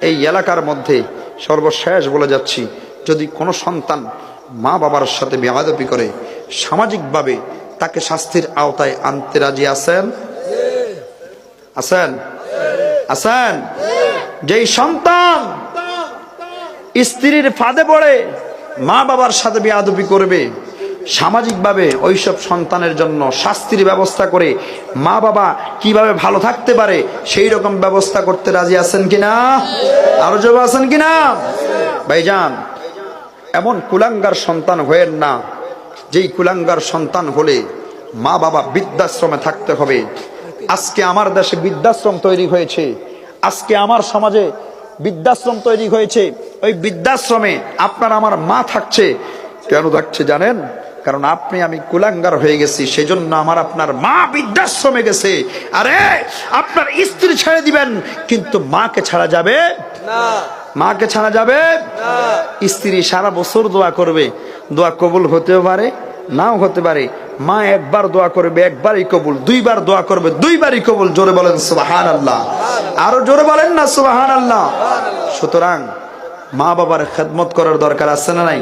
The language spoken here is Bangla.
এই এলাকার মধ্যে সর্বশেষ বলে যাচ্ছি, যদি কোনো সন্তান মা বাবার সাথে বেয়াদপি করে, সামাজিকভাবে তাকে শাস্তির আওতায় আনতে রাজি আছেন? আছেন? আছেন? যেই সন্তান স্ত্রীর ফাঁদে পড়ে মা বাবার সাথে বেয়াদবি করবে সামাজিকভাবে ওইসব সন্তানের জন্য শাস্তির ব্যবস্থা করে মা বাবা কীভাবে ভালো থাকতে পারে সেই রকম ব্যবস্থা করতে রাজি আছেন কিনা? আরও জব আছেন কিনা? ভাইজান, এমন কুলাঙ্গার সন্তান হয়েন না, যেই কুলাঙ্গার সন্তান হলে মা বাবা বৃদ্ধাশ্রমে থাকতে হবে। আজকে আমার দেশে বৃদ্ধাশ্রম তৈরি হয়েছে, আজকে আমার সমাজে বৃদ্ধাশ্রম তৈরি হয়েছে। ওই বৃদ্ধাশ্রমে আপনার আমার মা থাকছে। কেন থাকছে জানেন? কারণ আপনি আমি কুলাঙ্গার হয়ে গেছি সেজন্য আমার আপনার মা বৃদ্ধাশ্রমে গেছে। আরে আপনার স্ত্রী ছেড়ে দিবেন কিন্তু মাকে ছাড়া যাবে? মাকে ছাড়া যাবে? স্ত্রী সারা বছর দোয়া করবে। দোয়া কবুল হতেও পারে নাও হতে পারে। মা একবার দোয়া করবে একবারই কবুল দুইবার দোয়া করবে দুইবারই কবুল। জোরে বলেন সুবাহান আল্লাহ আরও জোরে বলেন না সুবাহান আল্লাহ সুতরাং মা বাবার খেদমত করার দরকার আছে না নাই?